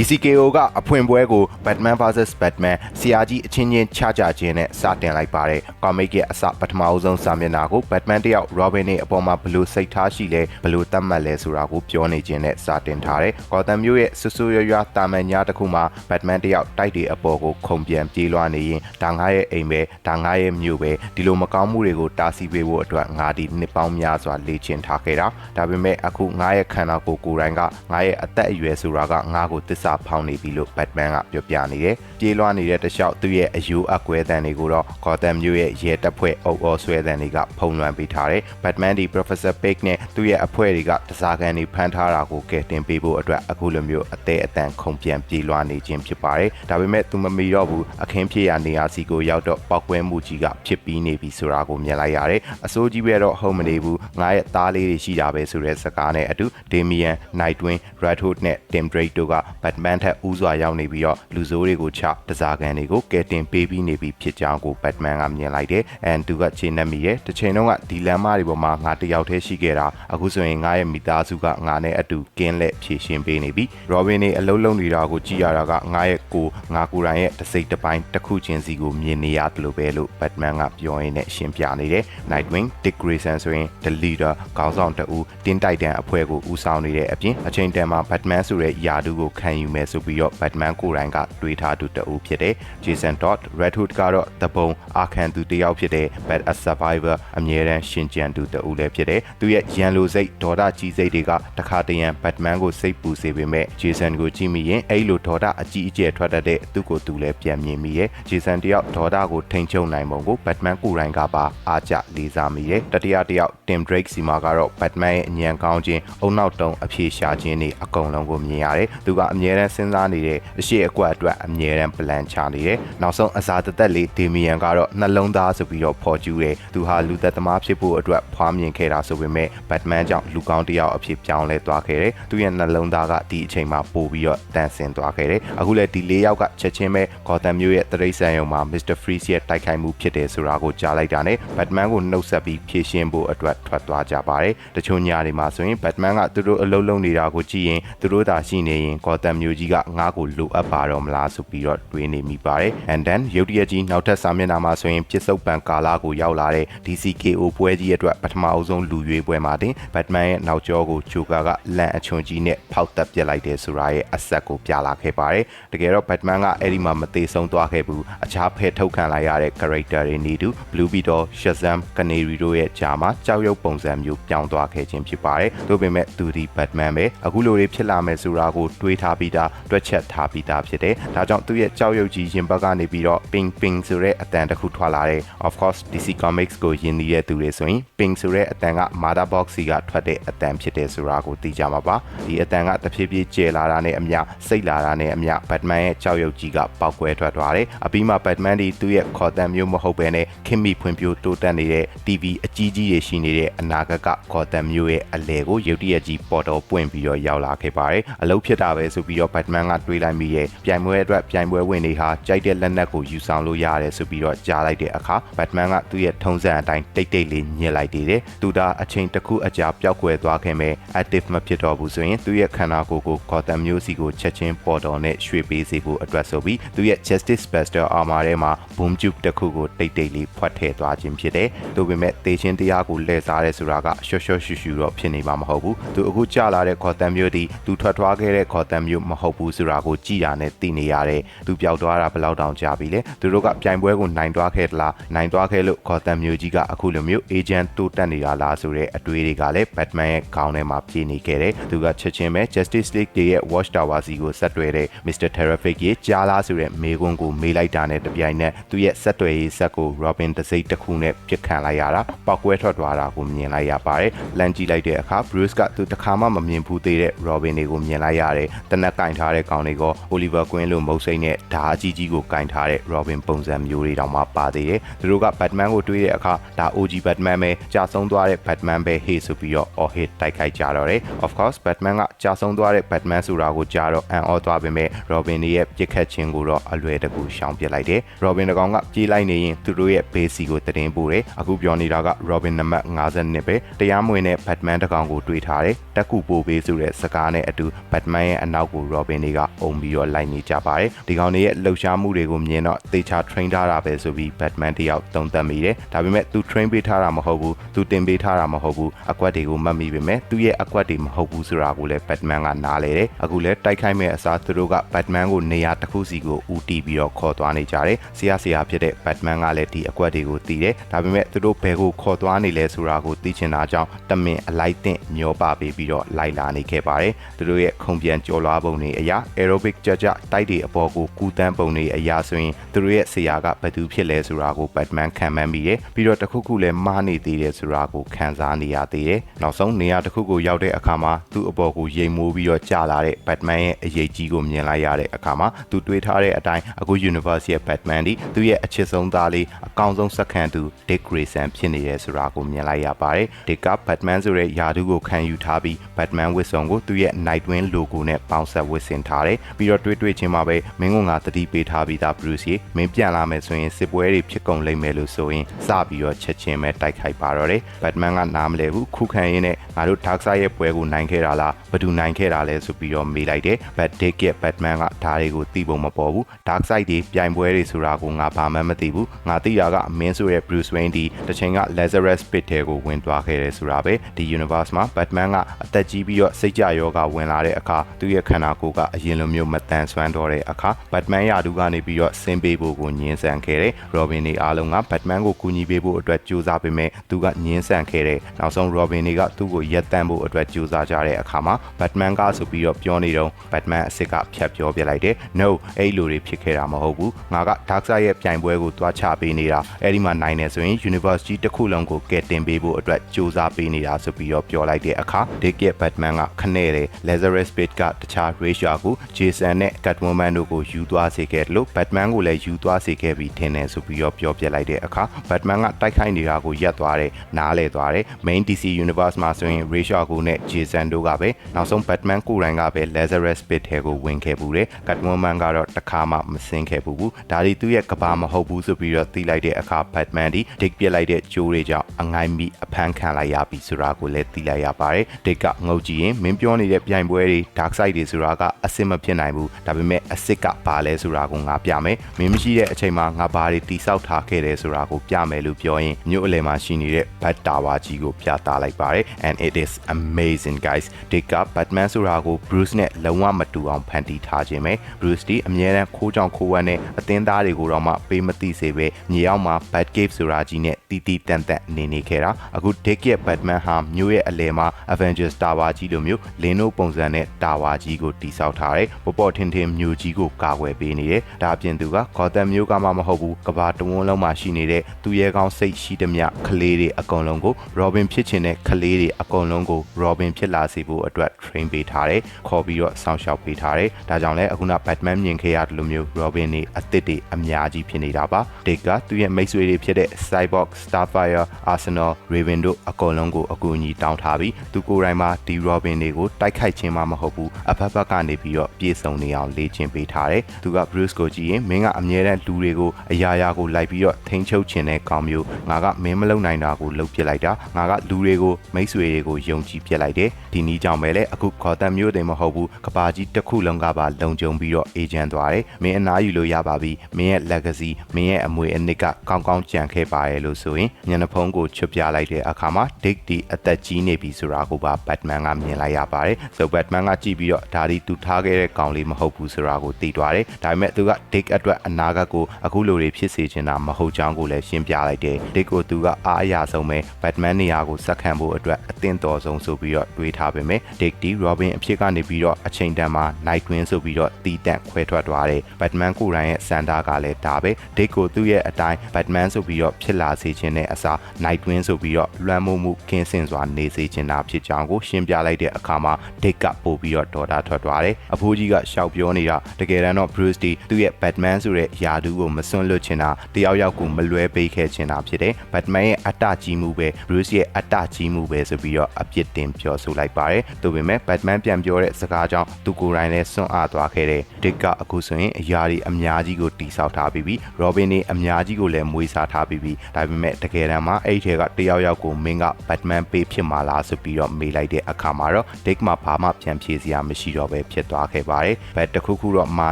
DCKO ကအဖွင့်ပွဲကို Batman vs Batman ဆရာကြီးအချင်းချင်းချကြခြင်းနဲ့စတင်လိုက်ပါတယ်။ comic ရဲ့အစပထမအဆုံးစာမျက်နှာကို Batman တယောက် Robin နဲ့အပေါ်မှာဘယ်လို့စိတ်ထားရှိလဲဘယ်လို့သတ်မှတ်လဲဆိုတာကိုပြောနေခြင်းနဲ့စတင်ထားတယ်။ Gotham မြို့ရဲ့ဆူဆူရွရွတာမန်ညာတစ်ခုမှာ Batman တယောက်တိုက်တွေအပေါ်ကိုခုန်ပြန်ပြေးလွှားနေရင်ဒါငါရဲ့အိမ်ပဲဒါငါရဲ့မြို့ပဲဒီလိုမကောင်းမှုတွေကိုတားဆီးပေးဖို့အတွက်ငါဒီနှစ်ပေါင်းများစွာလေ့ကျင့်ထားခဲ့တာဒါပေမဲ့အခုငါရဲ့ခန္ဓာကိုယ်ကိုယ်တိုင်ကငါရဲ့အသက်အရွယ်ဆိုတာကငါကိုတစ္ဆာဖောင်းနေပြီလို့ Batman ကပြောပြနေတယ်။ပြေးလွှားနေတဲ့တခြားသူ့ရဲ့အယူအကွဲတန်တွေကိုတော့ Gotham မြို့ရဲ့ရဲတပ်ဖွဲ့အုပ်အော်ဆွဲတန်တွေကဖုံးလွှမ်းပေးထားတယ်။ Batman ဒီ Professor Pig နဲ့သူ့ရဲ့အဖွဲ့တွေကတစားကန်တွေဖမ်းထားတာကိုကယ်တင်ပေးဖို့အတွက်အခုလိုမျိုးအသေးအတန်ခုန်ပြန်ပြေးလွှားနေခြင်းဖြစ်ပါတယ်။ဒါပေမဲ့သူမမီတော့ဘူးအခင်းဖြစ်ရာနေရာစီကိုရောက်တော့ပောက်ကွဲမှုကြီးကဖြစ်ပြီးနေပြီဆိုတာကိုမြင်လိုက်ရတယ်။အစိုးကြီးပဲတော့ဟုတ်မနေဘူးငါရဲ့သားလေးတွေရှိတာပဲဆိုတဲ့စကားနဲ့အတူ Damian, Nightwing, Red Hood နဲ့ Tim Drake တို့က Batman ထက်ဦးစွာရောက်နေပြီးတော့လူဆိုးတွေကိုချတစားကန်တွေကိုကယ်တင်ပေးပြီးနေပြီဖြစ်ကြောင်းကို Batman ကမြင်လိုက်တယ်။ and သူကချိန်နေမိရဲ့တစ်ချိန်လုံးကဒီလမ်းမတွေပေါ်မှာငါတယောက်တည်းရှိခဲ့တာအခုဆိုရင်ငါရဲ့မိသားစုကငါနဲ့အတူကင်းလက်ဖြည့်ရှင်းပေးနေပြီ။ Robin နေအလုံးလုံးနေတာကိုကြည့်ရတာကငါရဲ့ကိုငါကိုယ်တိုင်ရဲ့တစ်စိတ်တစ်ပိုင်းတစ်ခုချင်းစီကိုမြင်နေရတယ်လို့ပဲလို့ Batman ကပြောရင်းနဲ့ရှင်းပြနေတယ်။ Nightwing, Dick Grayson ဆိုရင် The Leader ခေါင်းဆောင်တဦးတင်းတိုက်တန်အဖွဲ့ကိုဦးဆောင်နေတဲ့အပြင်အချိန်တန်မှာ Batman ဆိုတဲ့ယာတူကိုခံယူမယ်ဆိုပြီးတော့ Batman ကိုယ်တိုင်ကတွေးထားသူတဦးဖြစ်တဲ့ Jason Todd Red Hood ကတော့တပုံအာခံသူတယောက်ဖြစ်တဲ့ Bat a Survivor အမြဲတမ်းရှင်ကြံသူတဦးလည်းဖြစ်တယ်သူရဲ့ရန်လိုစိတ်ဒေါသကြီးစိတ်တွေကတခါတရံ Batman ကိုစိတ်ပူစေပေမဲ့ Jason ကိုကြည့်မိရင်အဲ့လိုဒေါသအကြီးအကျယ်ထွက်တတ်တဲ့သူ့ကိုသူလည်းပြန်မြင်မိရဲ့ Jason တယောက်ဒေါသကိုထိန်ချုပ်နိုင်ပုံကို Batman ကိုယ်တိုင်ကပါအားကျလေးစားမိရဲ့တတိယတယောက် Tim Drake စီမှာကတော့ Batman ရဲ့အညံကောင်းခြင်းအုံနောက်တုံအဖြေရှာခြင်းတွေအကုန်လုံးကိုမြင်ရတယ်သူကအမြဲတမ်းစဉ်းစားနေတဲ့အရှိအကွက်အတွက်အမြဲတမ်း plan ချနေတယ်နောက်ဆုံးအစာတသက်လေး Damian ကတော့နှလုံးသားဆိုပြီးတော့ဖော်ကျူးတယ်သူဟာလူသက်သမားဖြစ်ဖို့အတွက်ဖွားမြင်ခဲ့တာဆိုပေမဲ့ Batman ကြောင့်လူကောင်းတစ်ယောက်အဖြစ်ပြောင်းလဲသွားခဲ့တယ်သူရဲ့နှလုံးသားကဒီအချိန်မှာပို့ပြီးတော့တန်ဆင်သွားခဲ့တယ်အခုလည်းဒီ၄ယောက်ကချက်ချင်းပဲ Gotham မြို့ရဲ့တရိတ်ဆန်ရုံမှာ Mr. Freeze ရဲ့တိုက်ခိုက်မှုဖြစ်တယ်ဆိုတာကိုကြားလိုက်တာနဲ့ Batman ကိုနှုတ်ဆက်ပြီးဖြည့်ရှင်းဖို့အတွက်ထွက်သွားကြပါတယ်တချို့ညတွေမှာဆိုရင် Batman ကသူတို့အလုပ်လုပ်နေတာကိုကြည့်ရင်သူတို့သာရှိနေရင် Gotham မြို့ကြီးကငါ့ကိုလိုအပ်ပါတော့မလားဆိုပြီးတော့တွေးနေမိပါတယ် and then ရုတ်တရက်ကြီးနောက်ထပ်စာမျက်နှာမှာဆိုရင်ပြစ်စုံပံကာလာကိုရောက်လာတဲ့ DCKO ပွဲကြီးအတွက်ပထမအဆုံးလူရွေးပွဲမှာတင် Batman ရဲ့နောက်ကျောကို Joker ကလန့်အချွန်ကြီးနဲ့ဖောက်တက်ပစ်လိုက်တယ်ဆိုတာရဲ့အဆက်ကိုပြလာခဲ့ပါတယ်တကယ်တော့ Batman ကအဲ့ဒီမှာမသေးဆုံးသွားခဲ့ဘူးအခြားဖယ်ထုတ်ခံလိုက်ရတဲ့ character တွေနေတူ Blue Beetle, Shazam, Canary တို့ရဲ့ဂျာမှာကြောက်ရွံ့ပုံစံမျိုးပြောင်းသွားခဲ့ခြင်းဖြစ်ပါတယ်။ဒါပေမဲ့သူဒီ Batman ပဲအခုလိုတွေဖြစ်လာမယ်ဆိုတာကိုတွေးထားပြီးသားတွက်ချက်ထားပြီးသားဖြစ်တယ်။ဒါကြောင့်သူရဲ့ကြောက်ရွံ့ကြီးရင်ဘတ်ကနေပြီးတော့ ping ping ဆိုတဲ့အတန်တစ်ခုထွက်လာတယ် of course DC Comics ကိုယဉ်နေတဲ့သူတွေဆိုရင် ping ဆိုတဲ့အတန်က Mother Box စီကထွက်တဲ့အတန်ဖြစ်တယ်ဆိုတာကိုသိကြမှာပါ။ဒီအတန်ကတဖြည်းဖြည်းကျယ်လာတာနဲ့အမျှစိတ်လာတာနဲ့အမျှ Batman ရဲ့ကြောက်ရွံ့ကြီးကပေါက်ကွဲထွက်သွားတယ်။အပြီးမှာ Batman ဒီသူ့ရဲ့ခေါ်တန်မျိုးမဟုတ်ဘဲနဲ့ခင်မိဖွံ့ဖြိုးတိုးတက်နေတဲ့ TV အကြီးကြီးတွေရှိနေတဲ့အနာဂတ်ကခေါ်တန်မျိုးရဲ့အလဲကိုရုတ်တရက်ကြီးပေါ်တော်ပွင့်ပြီးတော့ရောက်လာခဲ့ပါတယ်။အလုပ်ဖြစ်တာပဲဆိုပြီးတော့ Batman ကတွေးလိုက်ပြီးရဲ့ပြိုင်ပွဲအတွက်ပြိုင်ပွဲဝင်တွေဟာကြိုက်တဲ့လက်နက်ကိုယူဆောင်လို့ရတယ်ဆိုပြီးတော့ကြားလိုက်တဲ့အခါ Batman ကသူ့ရဲ့ထုံးစံအတိုင်းတိတ်တိတ်လေးညစ်လိုက်သေးတယ်။သူဒါအချိန်တစ်ခုအကြာပျောက်ကွယ်သွားခဲ့မဲ့ active မဖြစ်တော့ဘူးဆိုရင်သူ့ရဲ့ခန္ဓာကိုယ်ကို Gotham မျိုးစီကိုချက်ချင်းပေါ်တော်နဲ့ရွှေ့ပေးစေဖို့အတွက်ဆိုပြီးသူ့ရဲ့ Justice Buster armor ထဲမှာ boom tube တစ်ခုကိုတိတ်တိတ်လေးဖွက်ထည့်သွားခြင်းဖြစ်တယ်။ဒါပေမဲ့တေချင်းတရားကိုလှည့်စားရဲဆိုတာကရှော့ရှော့ရှူရှူတော့ဖြစ်နေမှာမဟုတ်ဘူး။သူအခုကြာလာတဲ့ Gotham မျိုးဒီသူထွက်ထွားခဲ့တဲ့ Gotham မျိုးမဟုတ်ဘူးဆိုတာကိုကြည်တာနဲ့သိနေရတယ်။သူပျောက်သွားတာဘယ်လောက်တောင်ကြာပြီလဲ။သူတို့ကပြိုင်ပွဲကိုနိုင်သွားခဲ့သလား။နိုင်သွားခဲ့လို့ Gotham မျိုးကြီးကအခုလိုမျိုး agent တိုးတက်နေတာလားဆိုတဲ့အတွေးတွေကလည်း Batman ရဲ့ခေါင်းထဲမှာပြေးနေခဲ့တယ်။သူကချက်ချင်းပဲ Justice League ရဲ့ Watchtower စီကိုဆက်တွဲတဲ့ Mr. Terrific ရဲ့ကြားလားဆိုတဲ့မေကွန်းကိုမေးလိုက်တာနဲ့တပြိုင်နက်သူရဲ့ဆက်တွဲရေးဆက်ကို Robin တစိမ့်တစ်ခုနဲ့ပြစ်ခံလိုက်ရတာပောက်ကွဲထွက်သွားတာကိုမြင်လိုက်ရပါတယ်။လမ်းကြည့်လိုက်တဲ့အခါ Bruce ကသူတခါမှမမြင်ဘူးသေးတဲ့ Robin တွေကိုမြင်လိုက်ရတယ်။တနက်ကင်ထားတဲ့ကောင်တွေက Oliver Queen လို့မုတ်စိမ့်နဲ့ဓာအကြီးကြီးကိုကင်ထားတဲ့ Robin ပုံစံမျိုးတွေတောင်မှပါသေးတယ်။သူတို့က Batman ကိုတွေးတဲ့အခါဒါ OG Batman ပဲကြာဆုံးသွားတဲ့ Batman ပဲဟေးဆိုပြီးတော့ all hit တိုက်ခိုက်ကြတော့တယ်။ Of course Batman ကကြာဆုံးသွားတဲ့ Batman ဆိုတာကိုကြားတော့အံ့ဩသွားပေမဲ့ Robin ရဲ့ပြစ်ခတ်ခြင်းကိုတော့အလွယ်တကူရှောင်ပစ်လိုက်တယ်။ Robin တကောင်ကပြေးလိုက်နေရင်သူတို့ရဲ့ base ကိုတည်င်းပို့တယ်။အခုပြောနေတာက Robin နံပါတ်52ပဲတရားမဝင်တဲ့ Batman တကောင်ကိုတွေးထားတယ်။တက်ကူပို့ပေးဆိုတဲ့စကားနဲ့အတူ Batman ရဲ့အနောက်ကို Robin တွေကအုံပြီးတော့လိုက်နေကြပါတယ်ဒီကောင်တွေရဲ့လှုပ်ရှားမှုတွေကိုမြင်တော့သေချာ train ထားတာပဲဆိုပြီး Batman တယောက်တုံ့တက်မိတယ်ဒါပေမဲ့သူ train ပေးထားတာမဟုတ်ဘူးသူတင်ပေးထားတာမဟုတ်ဘူးအကွက်တွေကိုမှတ်မိပေမဲ့သူ့ရဲ့အကွက်တွေမဟုတ်ဘူးဆိုတာကိုလည်း Batman ကနားလေတယ်အခုလည်းတိုက်ခိုက်မဲ့အစားသူတို့က Batman ကိုနေရာတစ်ခုစီကိုဦးတီးပြီးတော့ခေါ်သွားနေကြတယ်ဆရာဆရာဖြစ်တဲ့ Batman ကလည်းဒီအကွက်တွေကိုတီးတယ်ဒါပေမဲ့သူတို့ဘယ်ကိုခေါ်သွားနေလဲဆိုတာကိုသိချင်တာကြောင့်တမင်အလိုက်တင်မျောပါပေးပြီးတော့လိုက်လာနေခဲ့ပါတယ်သူတို့ရဲ့ခုံပြန်ကြော်လွားပုံတွေအရာ aerobic ကြကြတိုက်တွေအပေါ်ကိုကူတန်းပုံတွေအရာဆိုရင်သူတို့ရဲ့ဆရာကဘယ်သူဖြစ်လဲဆိုတာကို Batman ခံမှန်းမိတယ်ပြီးတော့တခုခုလည်းမားနေသေးတယ်ဆိုတာကိုခံစားနေရသေးတယ်နောက်ဆုံးနေရာတစ်ခုကိုရောက်တဲ့အခါမှာသူ့အပေါ်ကိုရိမ်မိုးပြီးတော့ကြာလာတဲ့ Batman ရဲ့အရေးကြီးကိုမြင်လိုက်ရတဲ့အခါမှာသူတွေးထားတဲ့အတိုင်းအခု Universe ရဲ့ Batman ဒီသူ့ရဲ့အချစ်ဆုံးသားလေးအကောင်ဆုံးစက္ကန့်သူ Dick Grayson ဖြစ်နေတယ်ဆိုတာကိုမြင်လိုက်ရပါတယ် Dick က Batman ဆိုတဲ့ယာဒူးကိုခံယူထားပြီး Batman ဝတ်စုံကိုသူ့ရဲ့ Nightwing logo နဲ့ပေါင်းဆက်ဝတ်ဆင်ထားတယ်ပြီးတော့တွေးတွေးချင်းမှာပဲမင်းကငါတတိပေးထားပြီးသား Bruce ရေမင်းပြန်လာမယ်ဆိုရင်စစ်ပွဲတွေဖြစ်ကုန်လိမ့်မယ်လို့ဆိုရင်စပြီးတော့ချက်ချင်းပဲတိုက်ခိုက်ပါတော့တယ် Batman ကနားမလဲဘူးခုခံရင်းနဲ့ငါတို့ Darkseid ရဲ့ပွဲကိုနိုင်ခဲ့တာလားဘယ်သူနိုင်ခဲ့တာလဲဆိုပြီးတော့မေးလိုက်တယ် Bat Dick ရဲ့ Batman ကဒါတွေကိုသိပုံမပေါ်ဘူး Darkseid တွေပြိုင်ပွဲတွေဆိုတာကိုငါဘာမှမသိဘူးငါသိတာကမင်းဆိုရဲ့ Bruce Wayne ဒီတစ်ချိန်က Lazarus Pit ထဲကိုဝင်သွားခဲ့တယ်ဆိုတာပဲဒီ universe မှာ Batman ကအသက်ကြီးပြီးတော့စိတ်ကြယောဂဝင်လာတဲ့အခါသူ့ရဲ့ခန္ဓာကိုယ်ကအရင်လိုမျိုးမတန်ဆွမ်းတော့တဲ့အခါ Batman ရာထူးကနေပြီးတော့ဆင်းပေးဖို့ကိုညှင်းဆန်ခဲ့တယ် Robin တွေအားလုံးက Batman ကိုကူညီပေးဖို့အတွက်ကြိုးစားပေမဲ့သူကညှင်းဆန်ခဲ့တယ်နောက်ဆုံး Robin တွေကသူ့ကိုရက်တန့်ဖို့အတွက်ကြိုးစားကြတဲ့အခါမှာ Batman ကဆိုပြီးတော့ပြောနေတော့ Batman အစ်စ်ကဖြတ်ပြောပြလိုက်တယ် No အဲ့လိုတွေဖြစ်ခဲ့တာမဟုတ်ဘူးငါက Darkseid ရဲ့ပြိုင်ပွဲကိုတွားချပေးနေတာအဲ့ဒီမှာနိုင်နေဆိုရင် University တစ်ခုလုံးကိုကယ်တင်ပေးဖို့အတွက်ကြိုးစားပေးနေတာဆိုပြီးတော့ပြောလိုက်တဲ့အခါ Dick ရဲ့ Batman ကခနဲ့တယ် Lazarus Pit ကတခြား Ratio ကို Jason နဲ့ Catwoman တို့ကိုယူသွားစေခဲ့တယ်လို့ Batman ကိုလည်းယူသွားစေခဲ့ပြီးထင်တယ်ဆိုပြီးတော့ပြောပြလိုက်တဲ့အခါ Batman ကတိုက်ခိုက်နေတာကိုရပ်သွားတယ်နားလဲသွားတယ် Main DC Universe မှာဆိုရင် Ratio ကိုနဲ့ Jason တို့ကပဲနောက်ဆုံး Batman ကိုယ်တိုင်ကပဲ Lazarus Pit ထဲကိုဝင်ခဲ့ဘူးတယ် Catwoman ကတော့တခါမှမဆင်းခဲ့ဘူးဘူးဒါဒီသူ့ရဲ့ကဘာမဟုတ်ဘူးဆိုပြီးတော့သိလိုက်တဲ့အခါ Batman ဒီ Dick ပြစ်လိုက်တဲ့ကြိုးတွေကြောင့်အငိုင်းပြီးအဖမ်းခံလိုက်ရပြီဆိုတာကိုလည်းသိလိုက်ရပါတယ် Dick ကငုတ်ကြည့်ရင်မင်းပြောနေတဲ့ပြိုင်ပွဲတွေ Dark Side တွေဆိုတာကအစ်စ်မဖြစ်နိုင်ဘူးဒါပေမဲ့အစ်စ်ကဘာလဲဆိုတာကိုငါပြမယ်မင်းမရှိတဲ့အချိန်မှာငါဘာတွေတိဆောက်ထားခဲ့တယ်ဆိုတာကိုပြမယ်လို့ပြောရင်မြို့အလယ်မှာရှိနေတဲ့ Bat Tower ကြီးကိုပြသလိုက်ပါတယ် and it is amazing guys Dick က Batman ဆိုတာကို Bruce နဲ့လုံးဝမတူအောင်ဖန်တီးထားခြင်းပဲ Bruce ဒီအမြဲတမ်းခိုးကြောင်ခိုးဝမ်းနဲ့အသင်းသားတွေကိုတော့မှပေးမသိစေပဲမြေအောက်မှာ Batcave ဆိုတာကြီးနဲ့တီတီတန်တန်နေနေခဲ့တာအခု Dick ရဲ့ Batman ဟာမြို့ရဲ့အလယ်မှာ Avengers Tower ကြီးလိုမျိုးလင်းတို့ပုံစံနဲ့ Tower ကြီးကိုတိစောက်ထားတယ်ပေါ်ပေါ်ထင်ထင်မြို့ကြီးကိုကာကွယ်ပေးနေတယ်ဒါအပြင်သူက Gotham မြို့ကမှမဟုတ်ဘူးကဘာတဝန်းလုံးမှာရှိနေတဲ့သူရဲကောင်းစိတ်ရှိသမျှကလေးတွေအကုန်လုံးကို Robin ဖြစ်ချင်တဲ့ကလေးတွေအကုန်လုံးကို Robin ဖြစ်လာစေဖို့အတွက် train ပေးထားတယ်ခေါ်ပြီးတော့စောင့်ရှောက်ပေးထားတယ်ဒါကြောင့်လဲအခုန Batman မြင်ခဲ့ရတယ်လို့မျိုး Robin တွေအသစ်တွေအများကြီးဖြစ်နေတာပါ Dick ကသူ့ရဲ့မိတ်ဆွေတွေဖြစ်တဲ့ Cyborg, Starfire, Arsenal, Raven တို့အကုန်လုံးကိုအကူအညီတောင်းထားပြီးသူကိုယ်တိုင်မှာဒီ Robin တွေကိုတိုက်ခိုက်ခြင်းမှမဟုတ်ဘူးအဖက်ဖက်ကနေပြီးတော့ပြေဆုံးနေအောင်လေ့ကျင့်ပေးထားတယ်သူက Bruce ကိုကြည့်ရင်မင်းကအမြဲတမ်းလူတွေကိုအရာရာကိုလိုက်ပြီးတော့ထိန်းချုပ်ခြင်းတဲ့ကောင်မျိုးငါကမင်းမလုံနိုင်တာကိုလုပ်ပြလိုက်တာငါကလူတွေကိုမိတ်ဆွေတွေကိုယုံကြည်ပြလိုက်တယ်ဒီနည်းကြောင့်ပဲလေအခုခေါ်တမ်းမျိုးတွေမဟုတ်ဘူးကဘာကြီးတစ်ခုလုံးကပါလုံခြုံပြီးတော့အေဂျင့်သွားတယ်မင်းအနားယူလို့ရပါပြီမင်းရဲ့ legacy မင်းရဲ့အမွေအနှစ်ကကောင်းကောင်းကြံခဲ့ပါရဲ့လို့ဆိုရင်ညနေဖုံးကိုချွတ်ပြလိုက်တဲ့အခါမှာ Dick ဒီအသက်ကြီးနေပြီဆိုတာကိုပါ Batman ကမြင်လိုက်ရပါတယ်ဆို Batman ကကြည့်ပြီးတော့ဒါဒီသူထားခဲ့တဲ့ကောင်လေးမဟုတ်ဘူးဆိုတာကိုသိသွားတယ်ဒါပေမဲ့သူက Dick အတွက်အနာဂတ်ကိုအခုလိုတွေဖြစ်စေချင်တာမဟုတ်ကြောင်းကိုလည်းရှင်းပြလိုက်တယ် Dick ကိုသူကအားအရာဆုံးပဲ Batman နေရာကိုစက်ခံဖို့အတွက်အသင့်တော်ဆုံးဆိုပြီးတော့တွေးထားပေမဲ့ Dick ဒီ Robin အဖြစ်ကနေပြီးတော့အချိန်တန်မှာ Nightwing ဆိုပြီးတော့တီးတန့်ခွဲထွက်သွားတယ် Batman ကိုယ်တိုင်ရဲ့စန်တာကလည်းဒါပဲ Dick ကိုသူ့ရဲ့အတိုင်း Batman ဆိုပြီးတော့ဖြစ်လာစေခြင်းနဲ့အစား Nightwing ဆိုပြီးတော့လွှမ်းမိုးမှုကင်းစင်စွာနေစေခြင်းတာဖြစ်ကြောင်းကိုရှင်းပြလိုက်တဲ့အခါမှာ Dick ကပို့ပြီးတော့ဒေါ်တာထွက်သွားတယ်အဖိုးကြီးကရှောက်ပြောနေတာတကယ်တမ်းတော့ Bruce ဒီသူ့ရဲ့ Batman ဆိုတဲ့ယာဒူးကိုမစွန့်လွတ်ချင်တာတယောက်ယောက်ကိုမလွဲပေးခဲ့ချင်တာဖြစ်တယ် Batman ရဲ့အတ္တကြီးမှုပဲ Bruce ရဲ့အတ္တကြီးမှုပဲဆိုပြီးတော့အပြစ်တင်ပြောဆိုလိုက်ပါတယ်။ဒါပေမဲ့ Batman ပြန်ပြောတဲ့စကားကြောင့်သူကိုယ်တိုင်လည်းစွန့်အားသွားခဲ့တယ်။ Dick ကအခုဆိုရင်အရာတွေအများကြီးကိုတိဆောက်ထားပြီးပြီ။ Robin တွေအများကြီးကိုလည်းမွေးစားထားပြီးပြီ။ဒါပေမဲ့တကယ်တမ်းမှာအဲ့ဒီထဲကတယောက်ယောက်ကိုမင်းက Batman ပေးဖြစ်မှာလားဆိုပြီးတော့မေးလိုက်တဲ့အခါမှာတော့ Dick မှာဘာမှပြန်ဖြေစရာမရှိတော့လောက်ပဲဖြစ်သွားခဲ့ပါတယ်ဘတ်တစ်ခုခုတော့မာ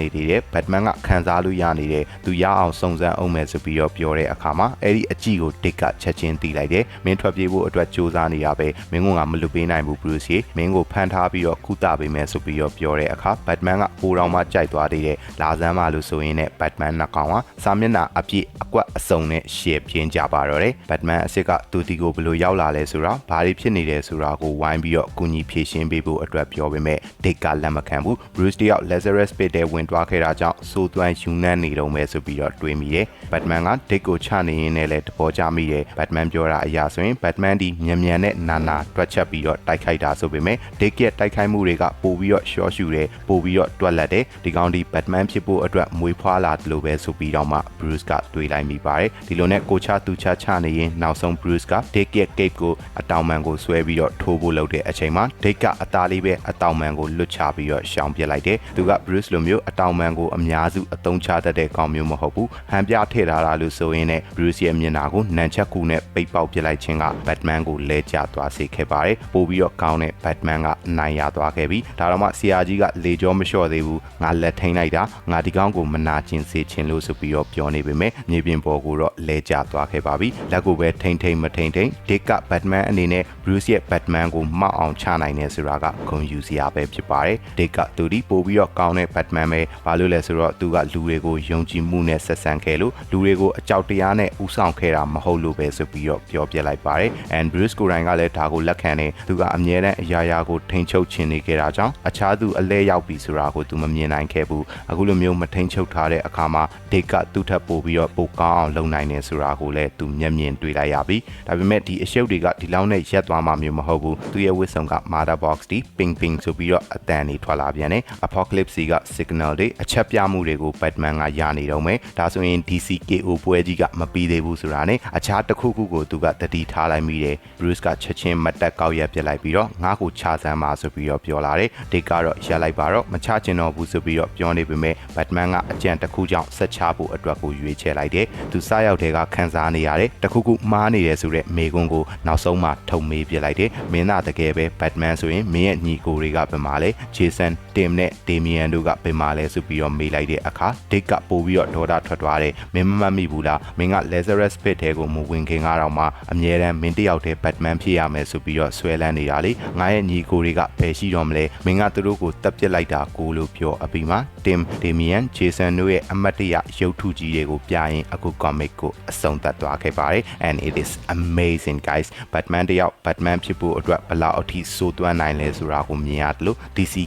နေသေးတယ်ဘတ်မန်ကခံစားလို့ရနေတဲ့သူရအောင်စုံစမ်းအောင်မယ်ဆိုပြီးတော့ပြောတဲ့အခါမှာအဲ့ဒီအကြည့်ကိုဒစ်ကချက်ချင်းတီးလိုက်တယ်မင်းထွက်ပြေးဖို့အတွက်စူးစမ်းနေရပဲမင်းကငါမလွတ်ပေးနိုင်ဘူးဘရူးစီမင်းကိုဖမ်းထားပြီးတော့ကုသပေးမယ်ဆိုပြီးတော့ပြောတဲ့အခါဘတ်မန်ကပိုတော်မှကြိုက်သွားသေးတယ်လာစမ်းမလို့ဆိုရင်လည်းဘတ်မန်နှစ်ကောင်ကစာမျက်နှာအပြည့်အကွက်အစုံနဲ့ရှေ့ပြင်းကြပါတော့တယ်ဘတ်မန်အစ်စ်ကသူတီကိုဘယ်လိုရောက်လာလဲဆိုတာဘာတွေဖြစ်နေတယ်ဆိုတာကိုဝိုင်းပြီးတော့ကူညီဖြေရှင်းပေးဖို့အတွက်ပြောပေမဲ့ဒိတ်ကလက်မခံဘူး Bruce တယောက် Lazarus Pit ထဲဝင်သွားခဲ့တာကြောင့်စိုးသွမ်းယူနှံ့နေတော့မယ်ဆိုပြီးတော့တွေးမိတယ်ဘတ်မန်ကဒိတ်ကိုချနေရင်းနဲ့လည်းတဘောကြမိတယ်ဘတ်မန်ပြောတာအရာဆိုရင်ဘတ်မန်ဒီမြန်မြန်နဲ့နာနာတွက်ချက်ပြီးတော့တိုက်ခိုက်တာဆိုပေမဲ့ဒိတ်ရဲ့တိုက်ခိုက်မှုတွေကပိုပြီးတော့ရှော့ရှူတယ်ပိုပြီးတော့တွက်လက်တယ်ဒီကောင်ဒီဘတ်မန်ဖြစ်ဖို့အတွက်မွေးဖွားလာတယ်လို့ပဲဆိုပြီးတော့မှ Bruce ကတွေးလိုက်မိပါတယ်ဒီလိုနဲ့ကိုချသူချချနေရင်နောက်ဆုံး Bruce က Dick ရဲ့ cape ကိုအတောင်မှန်ကိုဆွဲပြီးတော့ထိုးဖို့လုပ်တဲ့အချိန်မှာ Dick ကအသားလေးပဲအတောင်မှန်ကိုလွတ်ချပြီးတော့ရှောင်ပစ်လိုက်တယ်သူက Bruce လိုမျိုးအတောင်မှန်ကိုအများစုအသုံးချတတ်တဲ့ကောင်မျိုးမဟုတ်ဘူးဟန်ပြထည့်ထားတာလို့ဆိုရင်လည်း Bruce ရဲ့မျက်နှာကိုနန်ချက်ကူနဲ့ပိတ်ပေါက်ပစ်လိုက်ခြင်းက Batman ကိုလဲကျသွားစေခဲ့ပါတယ်ပို့ပြီးတော့ကောင်းတဲ့ Batman ကအနိုင်ရသွားခဲ့ပြီးဒါတော့မှဆရာကြီးကလေကြောမလျှော့သေးဘူးငါလက်ထိန်လိုက်တာငါဒီကောင်ကိုမနာကျင်စေချင်လို့ဆိုပြီးတော့ပြောနေပေမဲ့မြေပြင်ပေါ်ကိုတော့လဲကျသွားခဲ့ပါပြီလက်ကိုပဲထိန်ထိန်မထိန်ထိန် Dick က Batman အနေနဲ့ Bruce ရဲ့ Batman ကိုမှောက်အောင်ချနိုင်တယ်ဆိုတာကဂုဏ်ယူစရာပဲဖြစ်ပါတယ် Dick ကသူဒီပို့ပြီးတော့ကောင်းတဲ့ Batman ပဲဘာလို့လဲဆိုတော့သူကလူတွေကိုယုံကြည်မှုနဲ့ဆက်ဆံခဲ့လို့လူတွေကိုအကြောက်တရားနဲ့ဥဆောင်ခဲ့တာမဟုတ်လို့ပဲဆိုပြီးတော့ပြောပြလိုက်ပါတယ် and Bruce ကိုယ်တိုင်ကလည်းဒါကိုလက်ခံတယ်သူကအမြဲတမ်းအရာရာကိုထိန်ချုပ်ချင်နေခဲ့တာကြောင့်အခြားသူအလဲရောက်ပြီဆိုတာကိုသူမမြင်နိုင်ခဲ့ဘူးအခုလိုမျိုးမထိန်ချုပ်ထားတဲ့အခါမှာ Dick ကသူ့ထပ်ပို့ပြီးတော့ပိုကောင်းအောင်လုပ်နိုင်တယ်ဆိုတာကိုလည်းသူမျက်မြင်တွေ့လိုက်ရပြီဒါပေမဲ့ဒီအရှုပ်တွေကဒီလောက်နဲ့ရက်သွားမှမျိုးမဟုတ်ဘူးသူရဲ့ဝစ်စုံက Mother Box တီ ping ping ဆိုပြီးတော့အတန်တွေထွက်လာပြန်တယ် Apocalypse က signal တွေအချက်ပြမှုတွေကို Batman ကရနေတော့မယ်ဒါဆိုရင် DCKO ပွဲကြီးကမပြီးသေးဘူးဆိုတာနဲ့အခြားတစ်ခုခုကိုသူကတတိထားလိုက်မိတယ် Bruce ကချက်ချင်းမတက်ကောက်ရက်ပြစ်လိုက်ပြီးတော့ငါ့ကိုခြာစမ်းပါဆိုပြီးတော့ပြောလာတယ် Dick ကတော့ရက်လိုက်ပါတော့မချချင်တော့ဘူးဆိုပြီးတော့ပြောနေပေမဲ့ Batman ကအကြံတစ်ခုကြောင့်ဆက်ချဖို့အတွက်ကိုရွေးချယ်လိုက်တယ်သူစားရောက်တဲ့ကခန်းစားနေရတယ်တခုခုမှားနေတယ်ဆိုတဲ့မေကွန်းကိုနောက်ဆုံးမှထုံမေးပြလိုက်တယ်မင်းသားတကယ်ပဲ Batman ဆိုရင်မင်းရဲ့ညီကိုတွေကဘယ်မှာလဲ Jason Tim နဲ့ Damian တို့ကဘယ်မှာလဲဆိုပြီးတော့မေးလိုက်တဲ့အခါ Dick ကပို့ပြီးတော့ဒေါသထွက်သွားတယ်မင်းမမှတ်မိဘူးလားမင်းက Lazarus Pit ထဲကိုမဝင်ခင်ကတော့မှအမြဲတမ်းမင်းတယောက်တည်း Batman ဖြစ်ရမယ်ဆိုပြီးတော့ဆွဲလန်းနေတာလေငါရဲ့ညီကိုတွေကဘယ်ရှိတော့မလဲမင်းကသူတို့ကိုတပ်ပစ်လိုက်တာကိုလို့ပြောအပြီးမှာ Tim Damian Jason တို့ရဲ့အမတ်တရရုပ်ထုကြီးတွေကိုပြရင်အခု comic ကိုအဆုံးသတ်သွားခဲ့ပါတယ် and it is amazing guys Batman တယောက် Batman ဖြစ်ဖို့အတွက်ဘယ်လောက်အထိစိုးသွမ်းနိုင်လဲဆိုတာကိုမြင်ရတယ်လို့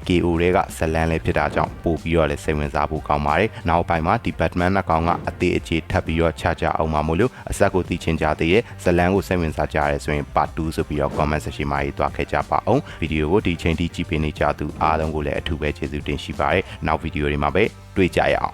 DCKO တွေကဇလန်းလေးဖြစ်တာကြောင့်ပို့ပြီးတော့လည်းစိတ်ဝင်စားဖို့ကောင်းပါတယ်နောက်ပိုင်းမှာဒီ Batman နှစ်ကောင်ကအသေးအခြေထပ်ပြီးတော့ချကြအောင်ပါမို့လို့အဆက်ကိုသိချင်ကြသေးရဲ့ဇလန်းကိုစိတ်ဝင်စားကြရဲဆိုရင် part 2ဆိုပြီးတော့ comment section မှာရေးသွားခဲ့ကြပါအောင်ဗီဒီယိုကိုဒီချိန်ထိကြည့်ပေးနေကြသူအားလုံးကိုလည်းအထူးပဲကျေးဇူးတင်ရှိပါတယ်နောက်ဗီဒီယိုတွေမှာပဲတွေ့ကြရအောင်